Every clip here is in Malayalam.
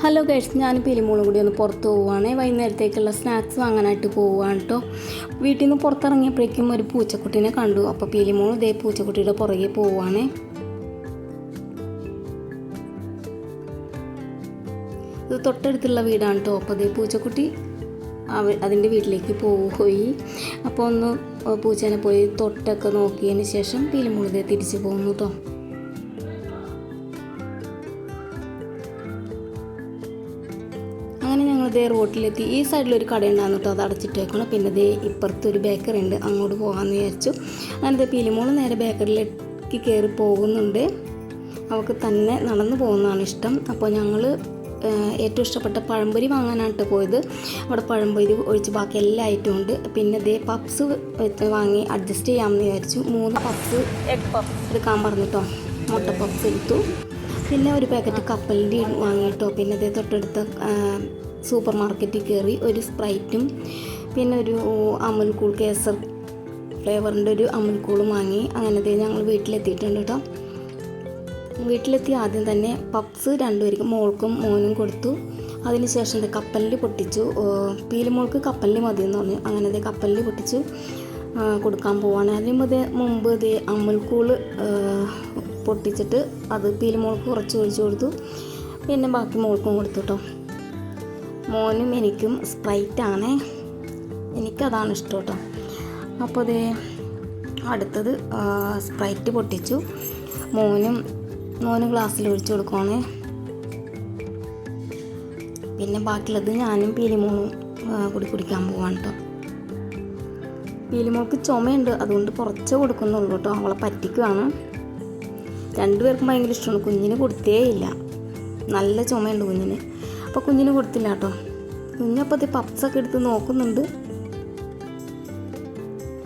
ഹലോ ഗൈഡ്സ് ഞാൻ പിലിമോളും കൂടി ഒന്ന് പുറത്ത് പോവുകയാണ്. വൈകുന്നേരത്തേക്കുള്ള സ്നാക്സ് വാങ്ങാനായിട്ട് പോവുകയാണ് കേട്ടോ വീട്ടിൽ നിന്ന് പുറത്തിറങ്ങിയപ്പോഴേക്കും ഒരു പൂച്ചക്കുട്ടീനെ കണ്ടു. അപ്പോൾ പിലിമോൾ ഇതേ പൂച്ചക്കുട്ടിയുടെ പുറകെ പോവുകയാണ്. ഇത് തൊട്ടടുത്തുള്ള വീടാണ് കേട്ടോ അപ്പോൾ അതേ പൂച്ചക്കുട്ടി അവ അതിന്റെ വീട്ടിലേക്ക് പോയി അപ്പോൾ ഒന്ന് പൂച്ചേനെ പോയി തൊട്ടൊക്കെ നോക്കിയതിന് ശേഷം പിലിമുളിതേ തിരിച്ചു പോകുന്നു കേട്ടോ ഇതേ റോട്ടിലെത്തി. ഈ സൈഡിലൊരു കട ഉണ്ടായിരുന്നു കേട്ടോ. അത് അടച്ചിട്ടേക്കണം പിന്നെ ദേ ഇപ്പുറത്ത് ഒരു ബേക്കറി ഉണ്ട്. അങ്ങോട്ട് പോകാമെന്ന് വിചാരിച്ചു. അങ്ങനെ ഇതേ പീലിമോൾ നേരെ ബേക്കറിയിലേക്ക് കയറി പോകുന്നുണ്ട്. അവൾക്ക് തന്നെ നടന്നു പോകുന്നതാണ് ഇഷ്ടം. അപ്പോൾ ഞങ്ങൾ ഏറ്റവും ഇഷ്ടപ്പെട്ട പഴംപൊരി വാങ്ങാനായിട്ട് പോയത്. അവിടെ പഴംപൊരി ഒഴിച്ച് ബാക്കി എല്ലാ ഐറ്റവും ഉണ്ട്. പിന്നെ ദേ പപ്സ് വാങ്ങി അഡ്ജസ്റ്റ് ചെയ്യാമെന്ന് വിചാരിച്ചു. മൂന്ന് പപ്സ് എഗ് പപ്സ്. എടുക്കാൻ പറഞ്ഞിട്ടോ മുട്ട പപ്സ് എടുത്തു. പിന്നെ ഒരു പാക്കറ്റ് കപ്പലിന്റെ വാങ്ങിയിട്ടോ പിന്നെ അതേ തൊട്ടടുത്ത സൂപ്പർ മാർക്കറ്റിൽ കയറി ഒരു സ്പ്രൈറ്റും പിന്നെ ഒരു അമുൽ കൂൾ കേസർ ഫ്ലേവറിന്റെ ഒരു അമുൽ കൂളും വാങ്ങി അങ്ങനത്തെ ഞങ്ങൾ വീട്ടിലെത്തിയിട്ടുണ്ട് കേട്ടോ. വീട്ടിലെത്തി ആദ്യം തന്നെ പപ്സ് രണ്ടുപേർക്കും മോൾക്കും മോനും കൊടുത്തു. അതിനുശേഷം ഇത് കപ്പലിൽ പൊട്ടിച്ചു. പീലുമോൾക്ക് കപ്പലിൽ മതിയെന്ന് പറഞ്ഞു. അങ്ങനെ കപ്പലിൽ പൊട്ടിച്ചു കൊടുക്കാൻ പോവാണ്. അതിന് മുതൽ മുമ്പ് ഇത് അമുൽക്കൂൾ പൊട്ടിച്ചിട്ട് അത് പീലുമോൾക്ക് കുറച്ച് ഒഴിച്ചു കൊടുത്തു. പിന്നെ ബാക്കി മോൾക്കും കൊടുത്തു കേട്ടോ. മോനും എനിക്കും സ്പ്രൈറ്റാണ്. എനിക്കതാണ് ഇഷ്ടം കേട്ടോ അപ്പോൾ അതേ അടുത്തത് സ്പ്രൈറ്റ് പൊട്ടിച്ചു. മോനും മോനും ഗ്ലാസ്സിൽ ഒഴിച്ചു കൊടുക്കുവാണ്. പിന്നെ ബാക്കിയുള്ളത് ഞാനും പീലിമോളും കൂടി കുടിക്കാൻ പോവാണ് കേട്ടോ പീലിമോൾക്ക് ചുമയുണ്ട് അതുകൊണ്ട് കുറച്ച് കൊടുക്കുന്നുള്ളൂ കേട്ടോ അവളെ പറ്റിക്കുവാണ്. രണ്ടുപേർക്കും ഭയങ്കര ഇഷ്ടമാണ്. കുഞ്ഞിന് കൊടുത്തേ ഇല്ല. നല്ല ചുമയുണ്ട് കുഞ്ഞിന്. അപ്പോൾ കുഞ്ഞിന് കൊടുത്തില്ല കേട്ടോ. കുഞ്ഞപ്പോൾ ഇത് പപ്സൊക്കെ എടുത്ത് നോക്കുന്നുണ്ട്.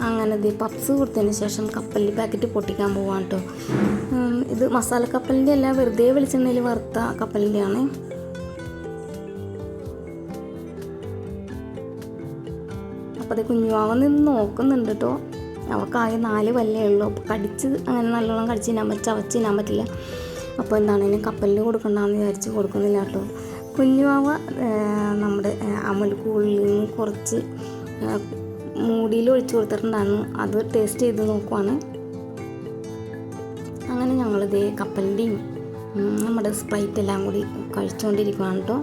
അങ്ങനെ ഇത് പപ്സ് കൊടുത്തതിന് ശേഷം കപ്പലിൽ പാക്കറ്റ് പൊട്ടിക്കാൻ പോവാണ് കേട്ടോ. ഇത് മസാല കപ്പലിന്റെ അല്ല വെറുതെ വെളിച്ചെണ്ണയിൽ വറുത്ത കപ്പലിന്റെ ആണ് അപ്പോൾ അത് കുഞ്ഞുവാവ നിന്ന് നോക്കുന്നുണ്ട് കേട്ടോ. അവക്കാകെ നാല് വല്ലേ ഉള്ളൂ. അപ്പോൾ കടിച്ച് അങ്ങനെ നല്ലോണം കടിച്ച് തിന്നാൻ പറ്റും ചവച്ച് തിന്നാൻ പറ്റില്ല. അപ്പോൾ എന്താണ് ഇനി കപ്പലിന് കൊടുക്കണ്ടെന്ന് വിചാരിച്ച് കൊടുക്കുന്നില്ല കേട്ടോ. കുഞ്ഞുവാവ നമ്മുടെ അമൽ കൂളിൽ നിന്ന് കുറച്ച് മൂടിയിൽ ഒഴിച്ചു കൊടുത്തിട്ടുണ്ടായിരുന്നു. അത് ടേസ്റ്റ് ചെയ്ത് നോക്കുവാണ്. അങ്ങനെ ഞങ്ങളിത് കപ്പലിന്റെയും നമ്മുടെ സ്പ്രൈറ്റ് എല്ലാം കൂടി കഴിച്ചുകൊണ്ടിരിക്കുകയാണ് കേട്ടോ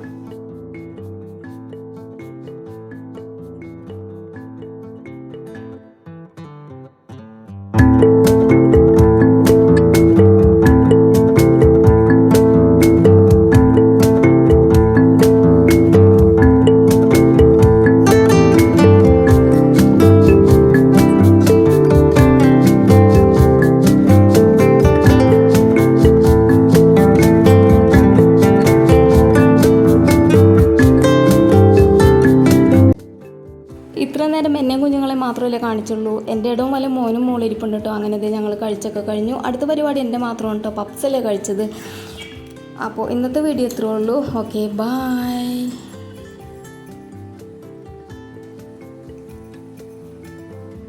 ഇത്ര നേരം എന്നെ കുഞ്ഞുങ്ങളെ മാത്രമല്ലേ കാണിച്ചുള്ളൂ. എന്റെ ഇടവും വല്ല മോനും മോളിരിപ്പുണ്ട് കേട്ടോ അങ്ങനെ ഇത് ഞങ്ങൾ കഴിച്ചൊക്കെ കഴിഞ്ഞു. അടുത്ത പരിപാടി എന്റെ മാത്രമാണ് കേട്ടോ പപ്സല്ലേ കഴിച്ചത്. അപ്പോൾ ഇന്നത്തെ വീഡിയോ ഇത്രേ ഉള്ളൂ. Okay bye